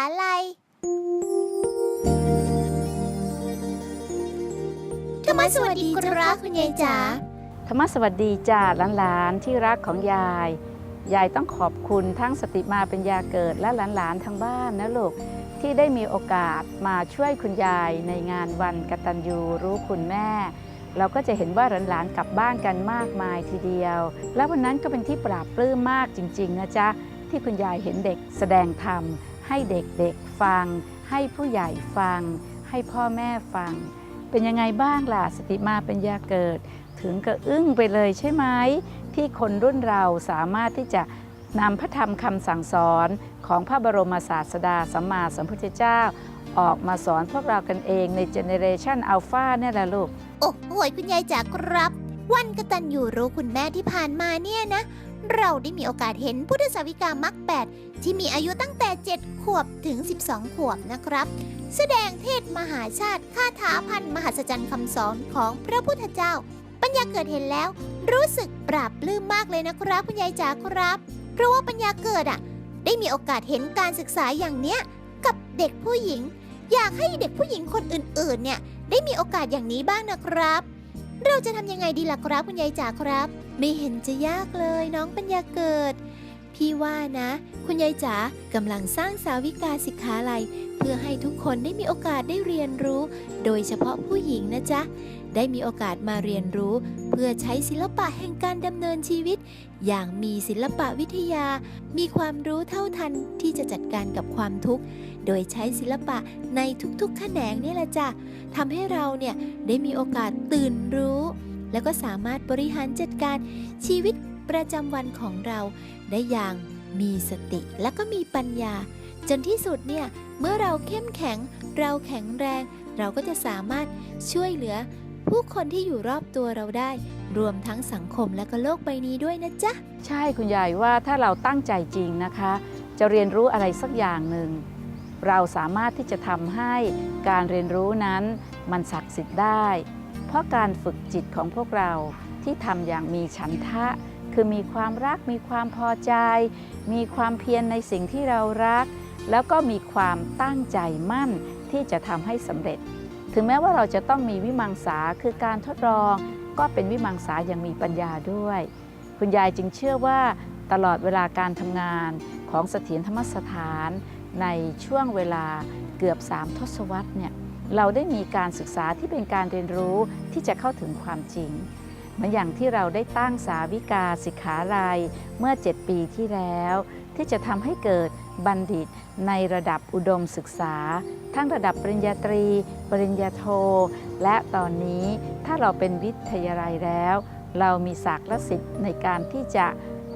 าวิกาสิกขาลัยธรรมสวัสดีครับคุณยายจ๋าธรรมสวัสดีจ้าหลานๆที่รักของยาย ยายต้องขอบคุณทั้งสติมาเป็นยาเกิดและหลานๆทางบ้านนะลูกที่ได้มีโอกาสมาช่วยคุณยายในงานวันกตัญญูรู้คุณแม่ เราก็จะเห็นว่าหลานๆกลับบ้านกันมากมายทีเดียว และวันนั้นก็เป็นที่ปราบปลื้มมากจริง ๆ นะจ๊ะที่คุณยายเห็นเด็กแสดงธรรม ให้เด็กๆฟัง ให้ผู้ใหญ่ฟัง ให้พ่อแม่ฟัง เป็นยังไงบ้างล่ะสติมาเป็นยาเกิด ถึงกับอึ้งไปเลยใช่ไหมที่คนรุ่นเราสามารถที่จะนำพระธรรมคำสั่งสอนของพระบรมศาสดาสัมมาสัมพุทธเจ้า ออกมาสอนพวกเรากันเองในเจเนเรชันอัลฟาเนี่ยแหละลูก โอ้โหคุณยายจ๋าครับ วันกตัญญูรู้คุณแม่ที่ผ่านมาเนี่ยนะ เราได้มีโอกาสเห็นพุทธสาวิกามักแปดที่มีอายุตั้งแต่ 7 ขวบถึง 12 ขวบนะครับ แสดงเทศมหาชาติคาถาพันมหัศจรรย์คำสอนของพระพุทธเจ้า ปัญญาเกิดเห็นแล้ว รู้สึกปราบปลื้มมากเลยนะครับคุณยายจ๋าครับ เพราะว่าปัญญาเกิดอะ ได้มีโอกาสเห็นการศึกษาอย่างเนี้ยกับเด็กผู้หญิง อยากให้เด็กผู้หญิงคนอื่นๆเนี่ยได้มีโอกาสอย่างนี้บ้างนะครับ เราจะทำยังไงดีล่ะครับคุณยายจ๋าครับ ไม่เห็นจะยากเลยน้องปัญญาเกิด พี่ว่านะ คุณยายจ๋ากำลังสร้างสาวิกาสิกขาลัย พื่อให้ทุกคนได้มีโอกาสได้เรียนรู้ โดยเฉพาะผู้หญิงนะจ๊ะ ได้มีโอกาสมาเรียนรู้ เพื่อใช้ศิลปะแห่งการดำเนินชีวิต อย่างมีศิลปะวิทยา มีความรู้เท่าทันที่จะจัดการกับความทุกข์ โดยใช้ศิลปะในทุกๆ แขนงนี่แหละจ้ะทำให้เราเนี่ยได้มีโอกาสตื่นรู้ แล้วก็สามารถบริหารจัดการชีวิตประจำวันของเราได้อย่างมีสติและก็มีปัญญา จนที่สุดเนี่ย เมื่อเราเข้มแข็ง เราแข็งแรง เราก็จะสามารถช่วยเหลือ ผู้คนที่อยู่รอบตัวเราได้ รวมทั้งสังคมและก็โลกใบนี้ด้วยนะจ๊ะ ใช่คุณยายว่าถ้าเราตั้งใจจริงนะคะ จะเรียนรู้อะไรสักอย่างหนึ่ง เราสามารถที่จะทำให้การเรียนรู้นั้นมันศักดิ์สิทธิ์ได้ เพราะการฝึกจิตของพวกเราที่ทำอย่างมีฉันทะ คือมีความรัก มีความพอใจ มีความเพียรในสิ่งที่เรารัก แล้วก็มีความตั้งใจมั่นที่จะทำให้สำเร็จ ถึงแม้ว่าเราจะต้องมีวิมังสาคือการทดลอง ก็เป็นวิมังสาอย่างมีปัญญาด้วย คุณยายจึงเชื่อว่าตลอดเวลาการทำงานของเสถียรธรรมสถานในช่วงเวลาเกือบ 3 ทศวรรษเนี่ยเราได้มีการศึกษาที่เป็นการเรียนรู้ที่จะเข้าถึงความจริงเหมือนอย่างที่เราได้ตั้งสาวิกาสิกขาลัยเมื่อ 7 ปีที่แล้ว ที่จะทำให้เกิดบัณฑิตในระดับอุดมศึกษา ทั้งระดับปริญญาตรี ปริญญาโท และตอนนี้ถ้าเราเป็นวิทยาลัยแล้ว เรามีศักดิ์และสิทธิ์ในการที่จะ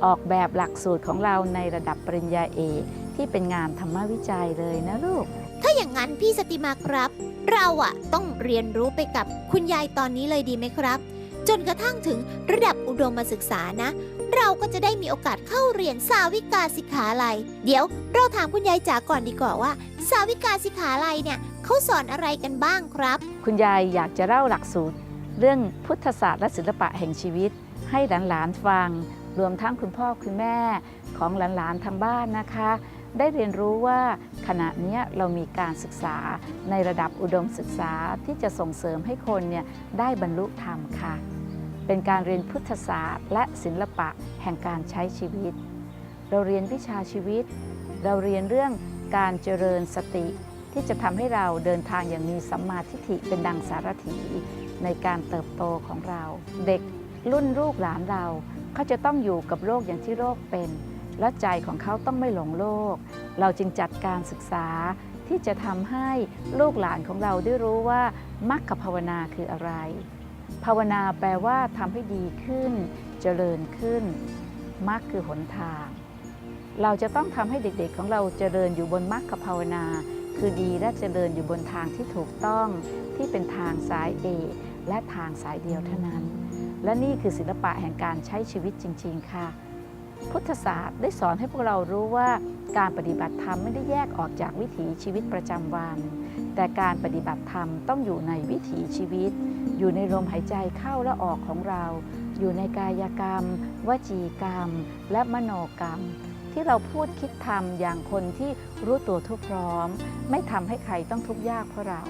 ออกแบบหลักสูตรของเราในระดับปริญญาเอกที่เป็นงานธรรมวิจัยเลยนะลูก ถ้าอย่างนั้นพี่สติมาครับ เราอะต้องเรียนรู้ไปกับคุณยายตอนนี้เลยดีไหมครับ จนกระทั่งถึงระดับอุดมศึกษานะ เราก็จะได้มีโอกาสเข้าเรียนสาวิกาสิกขาลัย เดี๋ยวเราถามคุณยายจ๋าก่อนดีกว่าว่า สาวิกาสิกขาลัยเนี่ยเขาสอนอะไรกันบ้างครับ คุณยายอยากจะเล่าหลักสูตร เรื่องพุทธศาสตร์และศิลปะแห่งชีวิต ให้หลานๆฟัง รวมทั้งคุณพ่อคุณแม่ของหลานๆทางบ้านนะคะ ได้เรียนรู้ว่าขณะนี้เรามีการศึกษาในระดับอุดมศึกษาที่จะส่งเสริมให้คนเนี่ยได้บรรลุธรรมค่ะ เป็นการเรียนพุทธศาสตร์ และศิลปะแห่งการใช้ชีวิต เราเรียนวิชาชีวิต เราเรียนเรื่องการเจริญสติ ที่จะทำให้เราเดินทางอย่างมีสัมมาทิฏฐิเป็นดังสารถีในการเติบโตของเรา เด็กรุ่นลูกหลานเรา เขาจะต้องอยู่กับโลกอย่างที่โลกเป็น และใจของเขาต้องไม่หลงโลก เราจึงจัดการศึกษาที่จะทำให้ลูกหลานของเราได้รู้ว่ามรรคภาวนาคืออะไร ภาวนาแปลว่าทำให้ดีขึ้น เจริญขึ้นมรรคคือหนทาง เราจะต้องทำให้เด็กๆของเราเจริญอยู่บนมรรคภาวนา คือดีและเจริญอยู่บนทางที่ถูกต้อง ที่เป็นทางสายเอกและทางสายเดียวเท่านั้น และนี่คือศิลปะแห่งการใช้ชีวิตจริง ๆ ค่ะ พุทธศาสตร์ได้สอนให้พวกเรารู้ว่าการปฏิบัติธรรมไม่ได้แยกออกจากวิถีชีวิตประจำวัน แต่การปฏิบัติธรรมต้องอยู่ในวิถีชีวิต อยู่ในลมหายใจเข้าและออกของเรา อยู่ในกายกรรม วจีกรรม และมโนกรรม ที่เราพูดคิดทำอย่างคนที่รู้ตัวทุกพร้อม ไม่ทำให้ใครต้องทุกข์ยากเพราะเรา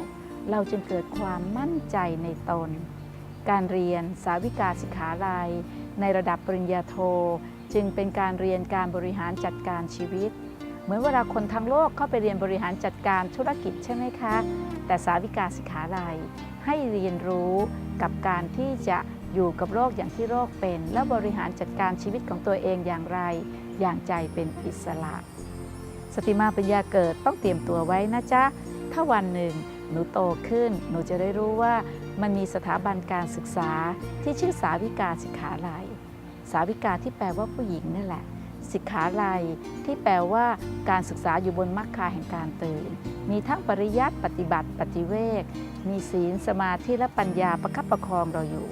เราจึงเกิดความมั่นใจในตน การเรียนสาวิกาสิกขาลัย ในระดับปริญญาโท จึงเป็นการเรียนการบริหารจัดการชีวิต เหมือนเวลาคนทั้งโลกเข้าไปเรียนบริหารจัดการธุรกิจใช่ไหมคะ แต่สาวิกาสิขาลัยให้เรียนรู้กับการที่จะอยู่กับโรคอย่างที่โรคเป็น และบริหารจัดการชีวิตของตัวเองอย่างไร อย่างใจเป็นอิสระ สติมาปัญญาเกิดต้องเตรียมตัวไว้นะจ๊ะ ถ้าวันหนึ่งหนูโตขึ้น หนูจะได้รู้ว่ามันมีสถาบันการศึกษาที่ชื่อสาวิกาสิขาลัย สาวิกาที่แปลว่าผู้หญิงนั่นแหละสิกขาลัยที่แปลว่าการศึกษาอยู่บนมรรคาแห่งการตื่น มีทั้งปริยัติปฏิบัติปฏิเวกมีศีลสมาธิและปัญญาประคับประคองเราอยู่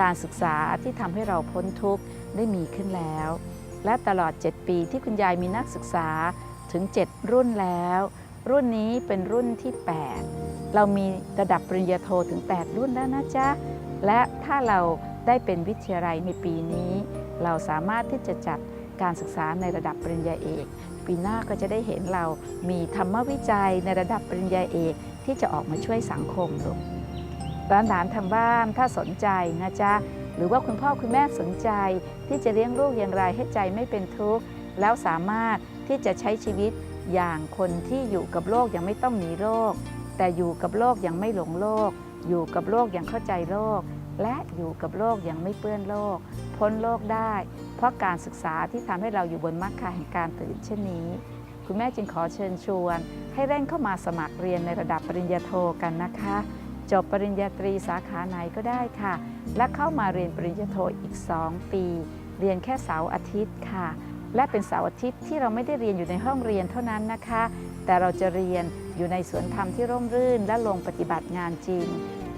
การศึกษาที่ทำให้เราพ้นทุกข์ได้มีขึ้นแล้ว และตลอด 7 ปีที่คุณยายมีนักศึกษาถึง 7 รุ่นแล้ว รุ่นนี้เป็นรุ่นที่ 8 เรามีระดับปริญญาโทถึง 8 รุ่นแล้วนะจ๊ะและถ้าเรา ได้เป็นวิทยาลัยในปีนี้ เราสามารถที่จะจัดการศึกษาในระดับปริญญาเอก ปีหน้าก็จะได้เห็นเรามีธรรมวิจัยในระดับปริญญาเอกที่จะออกมาช่วยสังคมลูกหลานทางบ้านถ้าสนใจนะจ๊ะหรือว่าคุณพ่อคุณแม่สนใจ ที่จะเลี้ยงลูกอย่างไรให้ใจไม่เป็นทุกข์แล้วสามารถที่จะใช้ชีวิตอย่างคนที่อยู่กับโลกยังไม่ต้องหนีโรคแต่อยู่กับโลกยังไม่หลงโลก อยู่กับโลกอย่างเข้าใจโลก และอยู่กับโลกอย่างไม่เปื้อนโลก พ้นโลกได้ เพราะการศึกษาที่ทำให้เราอยู่บนมรรคาแห่งการตื่นเช่นนี้ คุณแม่จึงขอเชิญชวน ให้เร่งเข้ามาสมัครเรียนในระดับปริญญาโทกันนะคะ จบปริญญาตรีสาขาไหนก็ได้ค่ะ และเข้ามาเรียนปริญญาโทอีก 2 ปี เรียนแค่เสาร์อาทิตย์ค่ะ และเป็นเสาร์อาทิตย์ที่เราไม่ได้เรียนอยู่ในห้องเรียนเท่านั้นนะคะ แต่เราจะเรียนอยู่ในสวนธรรมที่ร่มรื่นและลงปฏิบัติงานจริง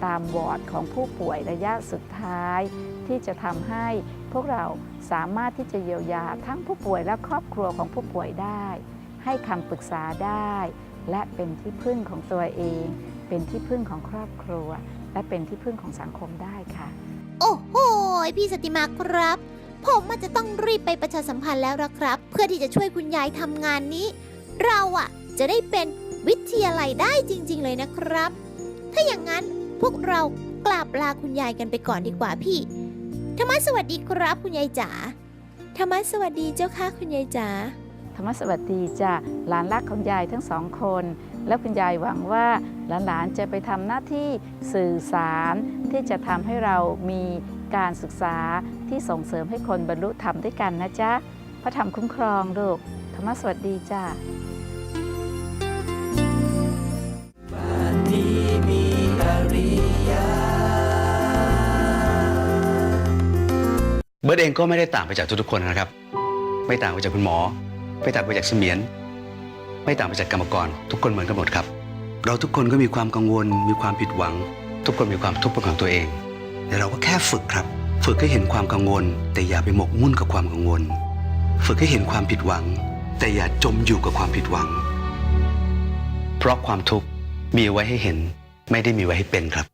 ตามวอร์ดของผู้ป่วยระยะสุดท้าย ที่จะทำให้พวกเราสามารถที่จะเยียวยาทั้งผู้ป่วยและครอบครัวของผู้ป่วยได้ ให้คำปรึกษาได้ และเป็นที่พึ่งของตัวเอง เป็นที่พึ่งของครอบครัว และเป็นที่พึ่งของสังคมได้ค่ะ โอ้โหพี่สติมาครับ ผมอาจจะต้องรีบไปประชาสัมพันธ์แล้วละครับ เพื่อที่จะช่วยคุณยายทำงานนี้ เราอะจะได้เป็นวิทยาลัยได้จริง ๆ เลยนะครับ ถ้าอย่างนั้น พวกเรากราบลาคุณยายกันไปก่อนดีกว่าพี่ธรรมะสวัสดีครับคุณยายจ๋าธรรมะสวัสดีเจ้าค่ะคุณยายจ๋าธรรมสวัสดีจ้ะหลานรักของยายทั้งสองคน แล้วคุณยายหวังว่าหลานๆจะไปทำหน้าที่สื่อสาร ที่จะทำให้เรามีการศึกษาที่ส่งเสริมให้คนบรรลุธรรมด้วยกันนะจ๊ะพระธรรมคุ้มครองลูกธรรมสวัสดีจ้ะ เบิร์ดเองก็ไม่ได้ต่างไปจากทุกๆคนนะครับ ไม่ต่างไปจากคุณหมอ ไม่ต่างไปจากเสมียน ไม่ต่างไปจากกรรมกร ทุกคนเหมือนกันหมดครับ เราทุกคนก็มีความกังวล มีความผิดหวัง ทุกคนมีความทุกข์เป็นของตัวเอง แต่เราก็แค่ฝึกครับ ฝึกให้เห็นความกังวล แต่อย่าไปหมกมุ่นกับความกังวล ฝึกให้เห็นความผิดหวัง แต่อย่าจมอยู่กับความผิดหวัง เพราะความทุกข์มีไว้ให้เห็น ไม่ได้มีไว้ให้เป็นครับ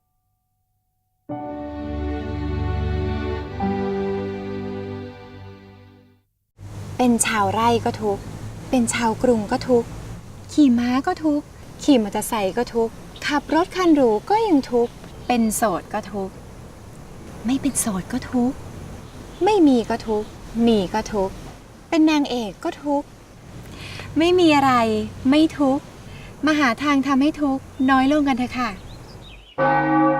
เป็นชาวไร่ก็ทุกข์ เป็นชาวกรุงก็ทุกข์ ขี่ม้าก็ทุกข์ ขี่มอเตอร์ไซค์ก็ทุกข์ ขับรถคันหรูก็ยังทุกข์ เป็นโสดก็ทุกข์ ไม่เป็นโสดก็ทุกข์ ไม่มีก็ทุกข์ มีก็ทุกข์ เป็นนางเอกก็ทุกข์ ไม่มีอะไร ไม่ทุกข์ มาหาทางทำให้ทุกข์น้อยลงกันเถอะค่ะ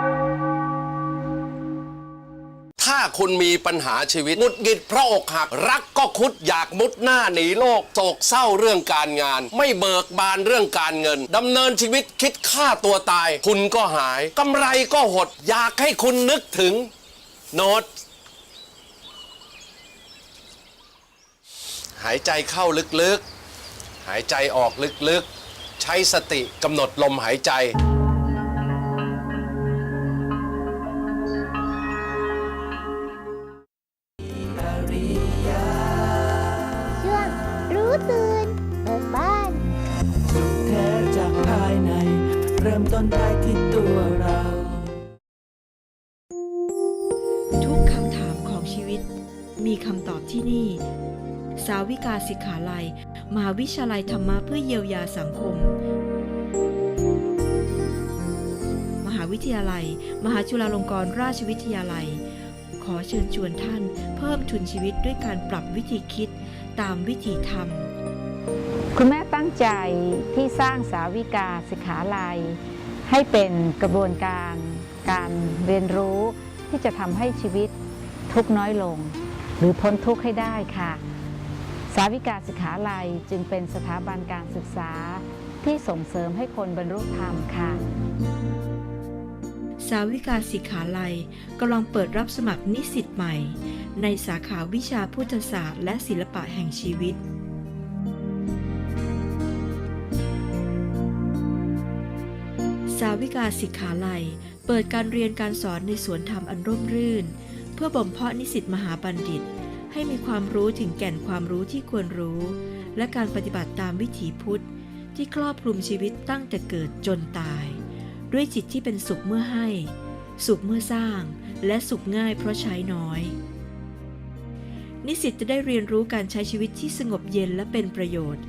คุณมีปัญหาชีวิตหงุดหงิดเพราะอกหัก รักก็คุดอยากมุดหน้าหนีโลกโศกเศร้าเรื่องการงาน ไม่เบิกบานเรื่องการเงินดำเนินชีวิตคิดฆ่าตัวตาย คุณก็หายกำไรก็หด อยากให้คุณนึกถึงโน้ตหายใจเข้าลึกๆ หายใจออกลึกๆ ใช้สติกำหนดลมหายใจ นี่ สาวิกาสิกขาลัย มหาวิทยาลัยธรรมะเพื่อเยียวยาสังคม มหาวิทยาลัย มหาจุฬาลงกรณราชวิทยาลัย ขอเชิญชวนท่านเพิ่มทุนชีวิตด้วยการปรับวิธีคิดตามวิถีธรรม คุณแม่ตั้งใจที่สร้างสาวิกาสิกขาลัย ให้เป็นกระบวนการการเรียนรู้ที่จะทำให้ชีวิตทุกน้อยลง หรือพ้นทุกข์ให้ได้ค่ะ สาวิกาสิกขาลัยจึงเป็นสถาบันการศึกษาที่ส่งเสริมให้คนบรรลุธรรมค่ะ สาวิกาสิกขาลัยกำลังเปิดรับสมัครนิสิตใหม่ ในสาขาวิชาพุทธศาสตร์ และศิลปะแห่งชีวิตสาวิกาสิกขาลัย เปิดการเรียนการสอนในสวนธรรมอันร่มรื่น พื่อบ่มเพาะนิสิตมหาบัณฑิต ให้มีความรู้ถึงแก่นความรู้ที่ควรรู้ และการปฏิบัติตามวิถีพุทธ ที่ครอบคลุมชีวิตตั้งแต่เกิดจนตาย ด้วยจิตที่เป็นสุขเมื่อให้ สุขเมื่อสร้าง และสุขง่ายเพราะใช้น้อย นิสิตจะได้เรียนรู้การใช้ชีวิตที่สงบเย็นและเป็นประโยชน์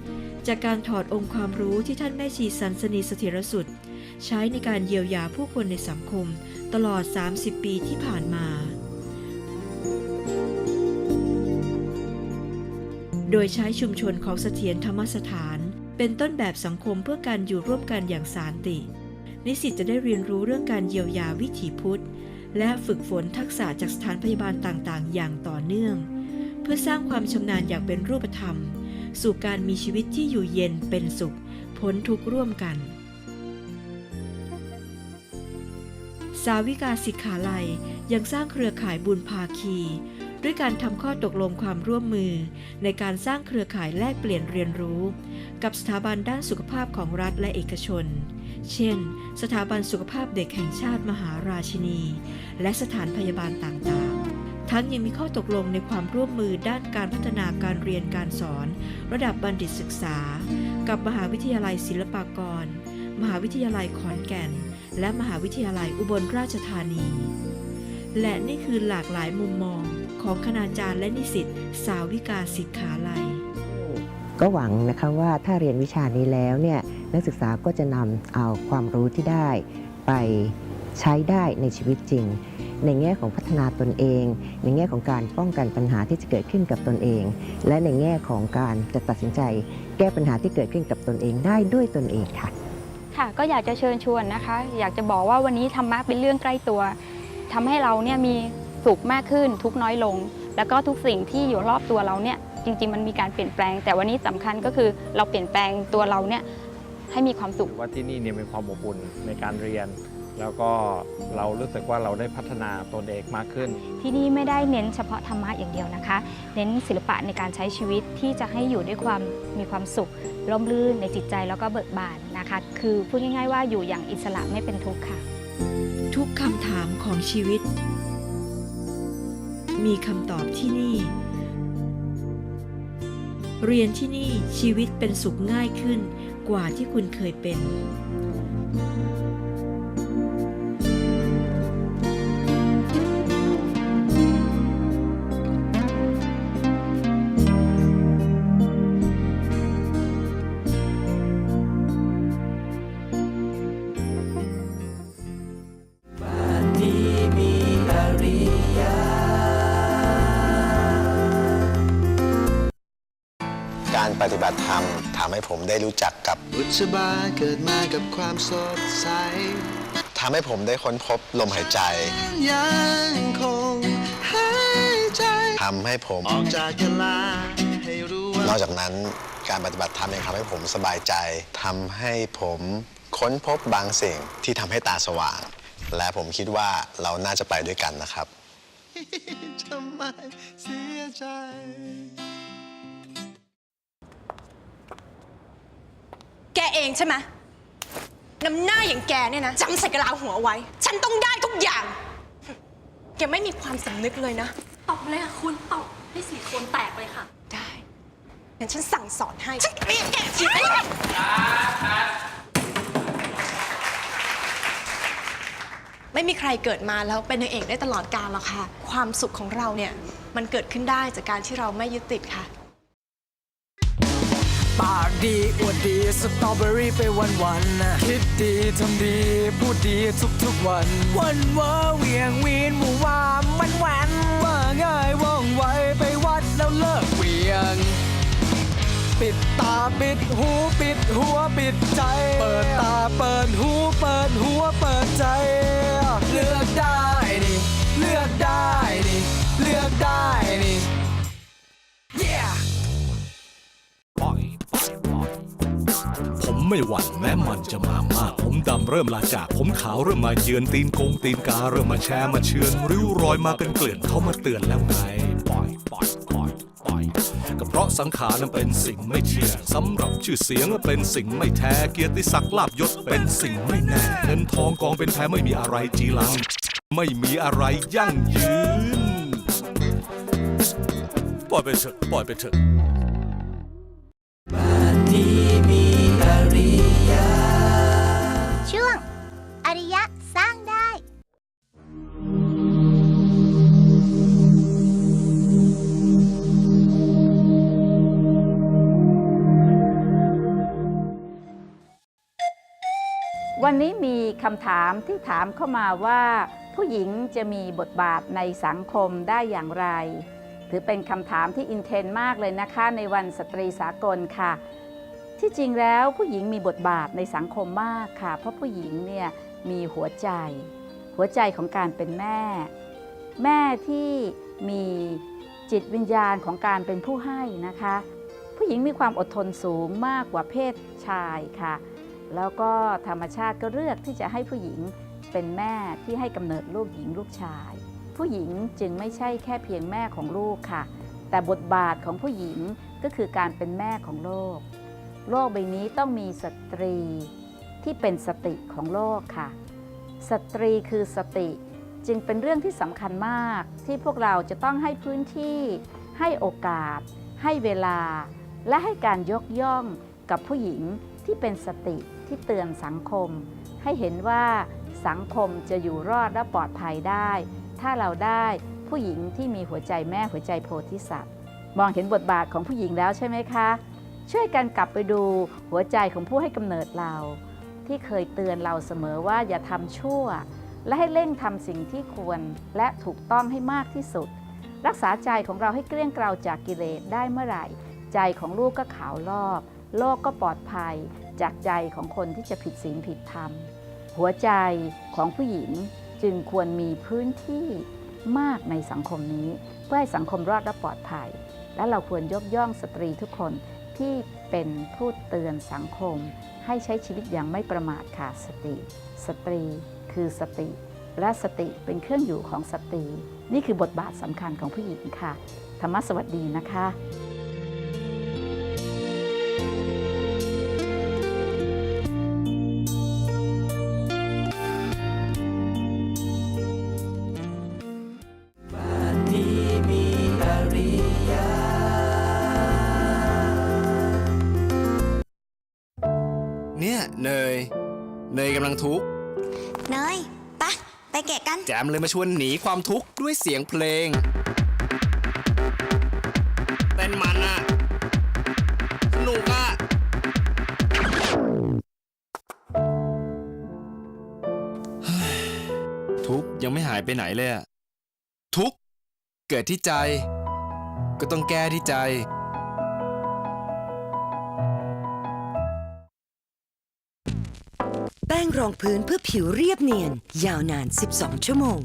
จากการถอดองค์ความรู้ที่ท่านแม่ชีสันสนีเสถียรสุดใช้ในการเยียวยาผู้คนในสังคมตลอด 30 ปีที่ผ่านมา โดยใช้ชุมชนของเสถียรธรรมสถาน เป็นต้นแบบสังคมเพื่อการอยู่ร่วมกันอย่างสานติ นิสิตจะได้เรียนรู้เรื่องการเยียวยาวิถีพุทธ และฝึกฝนทักษะจากสถานพยาบาลต่างๆ อย่างต่อเนื่อง เพื่อสร้างความชำนาญอย่างเป็นรูปธรรม สู่การมีชีวิตที่อยู่เย็นเป็นสุขพ้นทุกข์ร่วมกัน สาวิกาสิกขาลัย ยังสร้างเครือข่ายบุญภาคี ด้วยการทำข้อตกลงความร่วมมือ ในการสร้างเครือข่ายแลกเปลี่ยนเรียนรู้ กับสถาบันด้านสุขภาพของรัฐและเอกชน เช่น สถาบันสุขภาพเด็กแห่งชาติมหาราชินี และสถานพยาบาลต่างๆทั้งยังมีข้อตกลงในความร่วมมือด้านการพัฒนาการเรียนการสอน ระดับบัณฑิตศึกษา กับมหาวิทยาลัยศิลปากร มหาวิทยาลัยขอนแก่น และมหาวิทยาลัยอุบลราชธานี และนี่คือหลากหลายมุมมองของคณาจารย์และนิสิตสาวิกาสิกขาลัย ก็หวังนะคะว่าถ้าเรียนวิชานี้แล้วเนี่ยนักศึกษาก็จะนำเอาความรู้ที่ได้ ไปใช้ได้ในชีวิตจริง ในแง่ของพัฒนาตนเอง ในแง่ของการป้องกันปัญหาที่จะเกิดขึ้นกับตนเอง และในแง่ของการจะตัดสินใจ แก้ปัญหาที่เกิดขึ้นกับตนเองได้ด้วยตนเองค่ะ ค่ะก็อยากจะเชิญชวนนะคะ อยากจะบอกว่าวันนี้ธรรมะเป็นเรื่องใกล้ตัว ทำให้เราเนี่ยมีสุขมากขึ้นทุกข์น้อยลง แล้วก็ทุกสิ่งที่อยู่รอบตัวเราเนี่ยจริง ๆ มันมีการเปลี่ยนแปลง แต่วันนี้สำคัญก็คือเราเปลี่ยนแปลงตัวเราเนี่ยให้มีความสุขว่าที่นี่เนี่ยมีความอบอุ่นในการเรียน แล้วก็เรารู้สึกว่าเราได้พัฒนาตนเองมากขึ้น ที่นี่ไม่ได้เน้นเฉพาะธรรมะอย่างเดียวนะคะ เน้นศิลปะในการใช้ชีวิตที่จะให้อยู่ด้วยความมีความสุขร่มรื่นในจิตใจแล้วก็เบิกบานนะคะ คือพูดง่ายๆว่าอยู่อย่างอิสระไม่เป็นทุกข์ค่ะ ทุกคำถามของชีวิต มีคำตอบที่นี่ เรียนที่นี่ชีวิตเป็นสุขง่ายขึ้นกว่าที่คุณเคยเป็น ปฏิบัติธรรมทำให้ผมได้รู้จักกับบุษบาเกิดมากับความสดใสทำให้ผมได้ค้นพบลมหายใจยังคงหายใจทำให้ผมออกจากกะลาให้รู้ว่านอกจากนั้นการปฏิบัติธรรมยังทำให้ผมสบายใจทำให้ผมค้นพบบางสิ่งที่ทำให้ตาสว่าง และผมคิดว่าเราน่าจะไปด้วยกันนะครับทำไมเสียใจ แกเองใช่ไหมน้ำหน้าอย่างแกเนี่ยนะจำใส่กะลาหัวไว้ ฉันต้องได้ทุกอย่าง แกไม่มีความสำนึกเลยนะ ตบเลยค่ะคุณตบให้สีโคนแตกเลยค่ะ ได้งั้นฉันสั่งสอนให้ฉันเรียกแกทีไม่ไม่มีใครเกิดมาแล้วเป็นนางเอกได้ตลอดกาลหรอกค่ะ ความสุขของเราเนี่ย มันเกิดขึ้นได้จากการที่เราไม่ยึดติดค่ะากดีอวดดีสตรอเบอรี่ไปวันวันคิดดีทำดีพูดดีทุกๆวัน วันเวอเวียงวีนหมู่ว่ามันแหวนว่าง่ายว่องไวไปวัดแล้วเลิกเวียง ปิดตาปิดหูปิดหัวปิดใจ เปิดตาเปิดหูเปิดหัวเปิดใจ เลือกได้นี่เลือกได้นี่เลือกได้นี่ ไม่หวั่นแม้มันจะมามาก ผมดำเริ่มลาจาก ผมขาวเริ่มมาเยือนตีนกงตีนกาเริ่มมาแชร์มาเชือนริ้วรอยมาเป็นเกลื่อนเขามาเตือนแล้วไงปล่อยปล่อยปล่อยปล่อยก็เพราะสังขารนั้นเป็นสิ่งไม่เที่ยงสำหรับชื่อเสียงเป็นสิ่งไม่แท้เกียรติศักดิ์ลาบยศเป็นสิ่งไม่แน่เงินทองกองเป็นแท้ไม่มีอะไรจีรัง ไม่มีอะไรยั่งยืนปล่อยไปเถอะปล่อยไปเถอะ ช่วง อริยะสร้างได้ วันนี้มีคำถามที่ถามเข้ามาว่า ผู้หญิงจะมีบทบาทในสังคมได้อย่างไร ถือเป็นคำถามที่อินเทนมากเลยนะคะในวันสตรีสากลค่ะ ที่จริงแล้วผู้หญิงมีบทบาทในสังคมมากค่ะ เพราะผู้หญิงเนี่ยมีหัวใจ หัวใจของการเป็นแม่ แม่ที่มีจิตวิญญาณของการเป็นผู้ให้นะคะ ผู้หญิงมีความอดทนสูงมากกว่าเพศชายค่ะ แล้วก็ธรรมชาติก็เลือกที่จะให้ผู้หญิงเป็นแม่ที่ให้กำเนิดลูกหญิงลูกชาย ผู้หญิงจึงไม่ใช่แค่เพียงแม่ของลูกค่ะ แต่บทบาทของผู้หญิงก็คือการเป็นแม่ของโลก โลกใบนี้ต้องมีสตรีที่เป็นสติของโลกค่ะ สตรีคือสติจึงเป็นเรื่องที่สำคัญมากที่พวกเราจะต้องให้พื้นที่ ให้โอกาส ให้เวลา และให้การยกย่องกับผู้หญิงที่เป็นสติที่เตือนสังคม ให้เห็นว่าสังคมจะอยู่รอดและปลอดภัยได้ ถ้าเราได้ผู้หญิงที่มีหัวใจแม่หัวใจโพธิสัตว์ มองเห็นบทบาทของผู้หญิงแล้วใช่ไหมคะ ช่วยกันกลับไปดูหัวใจของผู้ให้กำเนิดเรา ที่เคยเตือนเราเสมอว่าอย่าทำชั่ว และให้เร่งทำสิ่งที่ควรและถูกต้องให้มากที่สุด รักษาใจของเราให้เกลี้ยงเกลาจากกิเลสได้เมื่อไหร่ ใจของลูกก็ขาวรอบ โลกก็ปลอดภัย จากใจของคนที่จะผิดศีลผิดธรรม หัวใจของผู้หญิง จึงควรมีพื้นที่มากในสังคมนี้ เพื่อให้สังคมรอดและปลอดภัย และเราควรยกย่องสตรีทุกคนที่เป็นผู้เตือนสังคม ให้ใช้ชีวิตอย่างไม่ประมาทค่ะสติ สตรีคือสติ และสติเป็นเครื่องอยู่ของสตรี นี่คือบทบาทสำคัญของผู้หญิงค่ะ ธรรมะสวัสดีนะคะ เนี่ยเนย เนยกำลังทุกข์ เนยปะไปแกะกัน แจมเลยมาชวนหนีความทุกข์ด้วยเสียงเพลงเต้นมันอะสนุกอะเฮ้ยทุกข์ยังไม่หายไปไหนเลยอะทุกข์เกิดที่ใจ ก็ต้องแก้ที่ใจ แป้งรองพื้นเพื่อผิวเรียบเนียน ยาวนาน 12 ชั่วโมง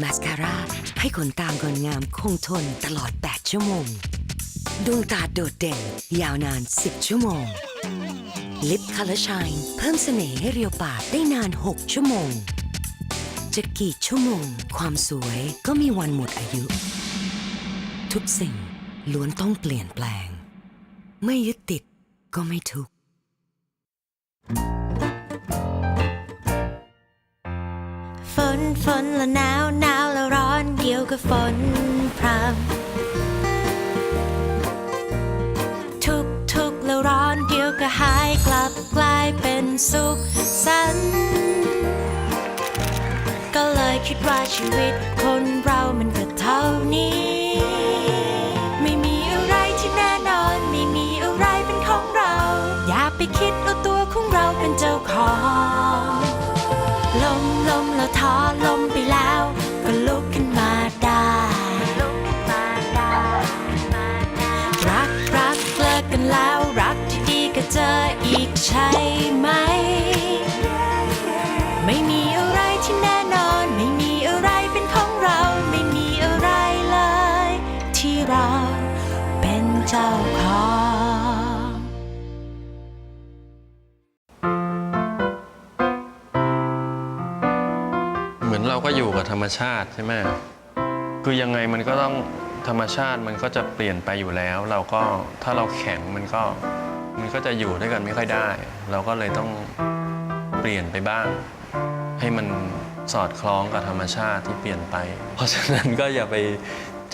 มาสคาร่าให้ขนตางอนงามคงทนตลอด 8 ชั่วโมง ดวงตาโดดเด่น ยาวนาน 10 ชั่วโมง ลิปคัลเลอร์ชายเพิ่มเสน่ห์ให้เรียวปากได้นาน 6 ชั่วโมง จะกี่ชั่วโมง ความสวยก็มีวันหมดอายุ ทุกสิ่งล้วนต้องเปลี่ยนแปลง ไม่ยึดติดก็ไม่ทุกข์ ฝนฝนและหนาวหนาวและร้อนเกี่ยวกับฝนพรำทุกทุกและร้อนเกี่ยวกับหายกลับกลายเป็นสุขสันต์ก็เลยคิดว่าชีวิตคนเรามันก็เท่านี้ รรมชาติใช่ไหมคือยังไงมันก็ต้องธรรมชาติมันก็จะเปลี่ยนไปอยู่แล้ว เราก็ถ้าเราแข็งมันก็มันก็จะอยู่ด้วยกันไม่ค่อยได้ เราก็เลยต้องเปลี่ยนไปบ้าง ให้มันสอดคล้องกับธรรมชาติที่เปลี่ยนไป เพราะฉะนั้นก็อย่าไป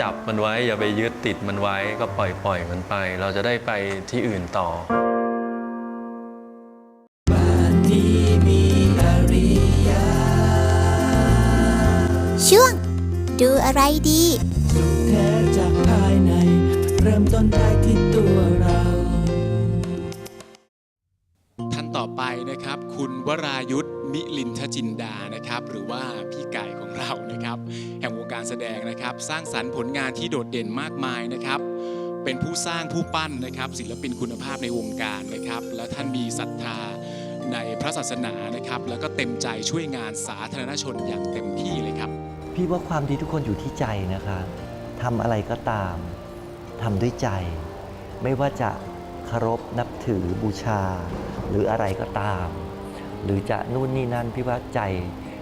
จับมันไว้ อย่าไปยึดติดมันไว้ก็ปล่อยปล่อยมันไป เราจะได้ไปที่อื่นต่อ อะไรดีแท้จากภายใน เริ่มต้นได้ที่ตัวเราท่านต่อไปนะครับ คุณวรายุทธมิลินทจินดานะครับ หรือว่าพี่ไก่ของเรานะครับ แห่งวงการแสดงนะครับ สร้างสรรค์ผลงานที่โดดเด่นมากมายนะครับเป็นผู้สร้างผู้ปั้นนะครับ ศิลปินคุณภาพในวงการนะครับ และท่านมีศรัทธาในพระศาสนานะครับ แล้วก็เต็มใจช่วยงานสาธารณชนอย่างเต็มที่เลยครับ พี่ว่าความดีทุกคนอยู่ที่ใจนะคะทำอะไรก็ตามทำด้วยใจ ไม่ว่าจะเคารพนับถือบูชา หรืออะไรก็ตาม หรือจะนู่นนี่นั่นพี่ว่าใจ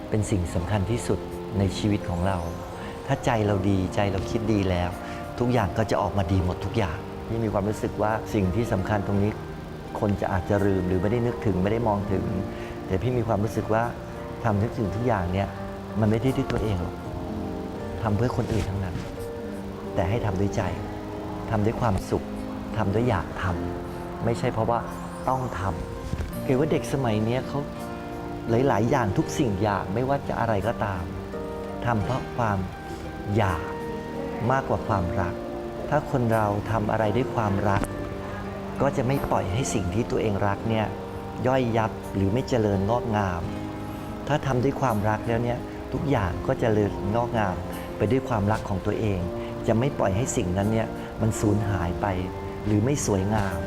เป็นสิ่งสำคัญที่สุดในชีวิตของเรา ถ้าใจเราดีใจเราคิดดีแล้ว ทุกอย่างก็จะออกมาดีหมดทุกอย่างพี่มีความรู้สึกว่าสิ่งที่สำคัญตรงนี้ คนจะอาจจะลืมหรือไม่ได้นึกถึงไม่ได้มองถึง แต่พี่มีความรู้สึกว่าทำทุกสิ่งทุกอย่างเนี่ย มันไม่ได้ด้วยตัวเองหรอกทำเพื่อคนอื่นทั้งนั้น แต่ให้ทำด้วยใจทำด้วยความสุขทำด้วยอยากทำไม่ใช่เพราะว่าต้องทำคือว่าเด็กสมัยนี้เขาหลาย ๆ อย่างทุกสิ่งอย่างไม่ว่าจะอะไรก็ตามทำเพราะความอยากมากกว่าความรัก ถ้าคนเราทำอะไรด้วยความรัก ก็จะไม่ปล่อยให้สิ่งที่ตัวเองรักเนี่ยย่อยยับหรือไม่เจริญงอกงาม ถ้าทำด้วยความรักแล้วเนี่ย ทุกอย่างก็จะเจริญงอกงามไปด้วยความรักของตัวเอง จะไม่ปล่อยให้สิ่งนั้นเนี่ยมันสูญหายไปหรือไม่สวยงาม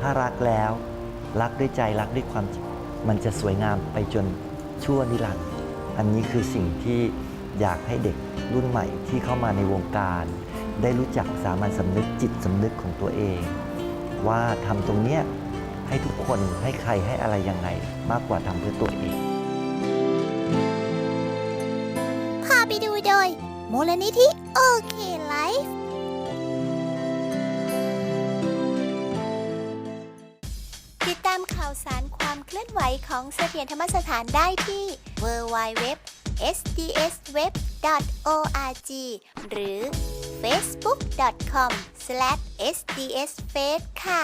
ถ้ารักแล้วรักด้วยใจรักด้วยความมันจะสวยงามไปจนชั่วนิรันดร์อันนี้คือสิ่งที่อยากให้เด็กรุ่นใหม่ที่เข้ามาในวงการ ได้รู้จักสามัญสำนึกจิตสำนึกของตัวเอง ว่าทำตรงเนี้ยให้ทุกคนให้ใครให้อะไรยังไง มากกว่าทำเพื่อตัวเอง ดูโดยมูลนิธิโอเคไลฟ์ติดตามข่าวสารความเคลื่อนไหวของเสถียรธรรมสถานได้ที่ www sdsweb.org หรือ facebook.com/sdsfaith ค่ะ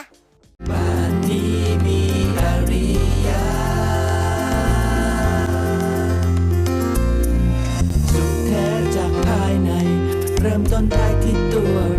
จนได้ที่ตัว